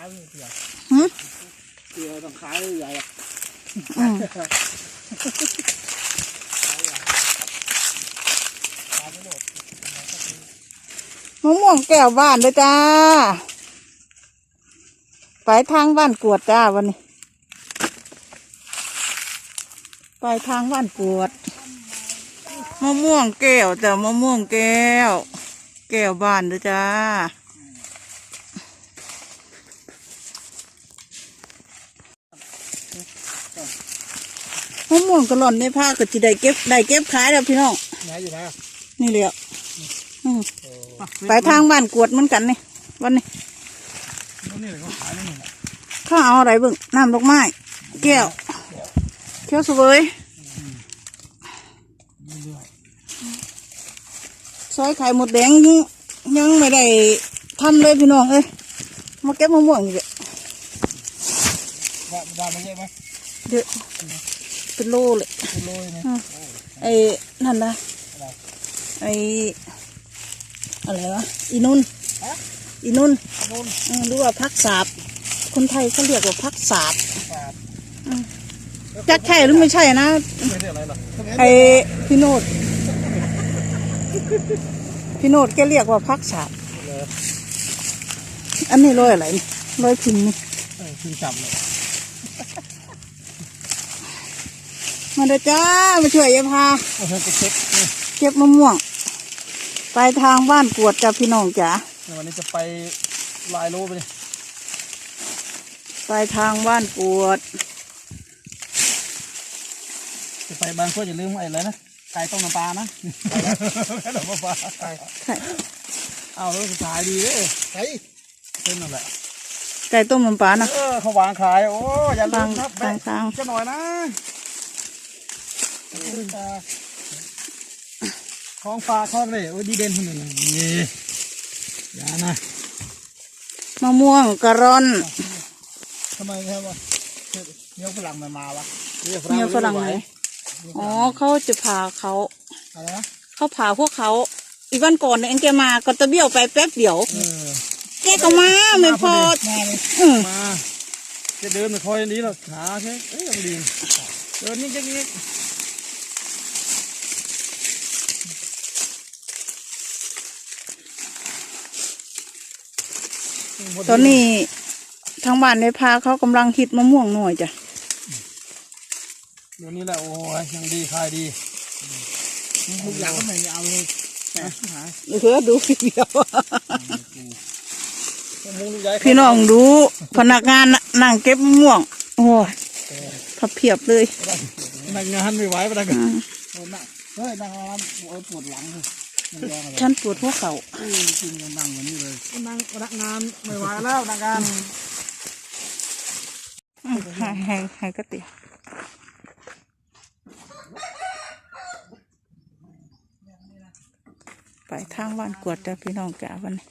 ายไม่เสียหึเสียต้องขายใหญ่อะอืมขายไม่หมดมะม่วงแก้วบ้านเลยจ้า ไปทางบ้านกวดจ้าวันนี้ ไปทางบ้านกวด มะม่วงแก้วจ้ะมะม่วงแก้ว แก้วบ้านเลยจ้า มะม่วงกระหล่อนในผ้าก็จะได้เก็บได้เก็บขายแล้วพี่น้องไหนอยู่ไหนอะนี่เลยอะอืมโอ้ไปทางบ้านกวดเหมือนกันนี่วันนี้นี่เลยเขาขายไม่หมดอะข้าเอาอะไรเบิ่งน้ำดอกไม้แก้วเขียวเสวยเรื่อยซอยไข่หมดแดงยังยังไม่ได้ทำเลยพี่น้องเอ้ยมาเก็บมะม่วงอีกเด้อ ๆว่าว่ามันเยอะไหมเยอะเป็นโลเลยเป็นโลเลยนะอืมไอ้นั่นนะอะไรไอ้อะไรวะอีนุ่นฮะอีนุ่นนู่นอืมหรือว่าพักสาบคนไทยเขาเรียกว่าพักสาบฝาดจะใช่หรือไม่ใช่นะไม่ได้อะไรหรอกไอ้พี่โนดพี่โนดแกเรียกว่าพักสาบเลยอันนี้ร้อยอะไรนี่ร้อยพิงนี่เออคือจับเลย มาเด้อจ้ามาช่วยยายพาเอาเธอไปเช็คนี่เก็บมะม่วง ไปทางบ้านกวดจ้าพี่น้องจ๋าในวันนี้จะไปลายโลไปเลยไปทางบ้านกวด จะไปบางคนอย่าลืมไอ้อะไรนะไก่ต้มน้ำปลานะไก่ต้มน้ำปลาไก่ไข่เอาแล้วขายดีเลยไก่เส้นนั่นแหละ ไก่ต้มน้ำปลานะ เออเขาวางขาย โอ้อย่าลืทางมครับทางทางจะหน่อยนะของฝากของเลยโอ้ยดีเด่นคนหนึ่งนี่อย่านะมะม่วงกระร่อนทำไมครับวะเนี้ยฝรั่งมันมาวะเมียฝรั่งไหนอ๋อเขาจะพาเขาอะไรนะเขาพาพวกเขาอีกวันก่อนเนี่ยเองแกมาก็ตะเบี้ยวไปแป๊บเดียวเออ แกก็มาไม่พอมาเลยอืมมาจะเดินไม่ค่อยนี้หรอกขาแค่เอ้ยยังดีเดินนี่จังนี้ตอนนี้ทางบ้านในพาเขากำลังฮิตมะม่วงหน่อยจ้ะเดี๋ยวนี้แหละโอ้ยยังดีขายดีทุกอย่างก็ไม่เอาเลยนะหาเหลือดูเดียวมุงลูกใหญ่ พี่น้องดูพนักงานน่ะนั่งเก็บมะม่วง โอ้ยพับเพียบเลยพนักงานไม่ไหวพนักงานอืมโอ้ยนั่งเฮ้ยนั่งร้านโอ้ยปวดหลังเลยนั่งยองอะไรฉันปวดหัวเข่าเออจริงๆนั่งเหมือนนี้เลยนั่งพนักงานไม่ไหวแล้วพนักงานอืมให้ให้ให้ก็ติไปทางบ้านกวดจ้ะพี่น้องจ้ะวันนี้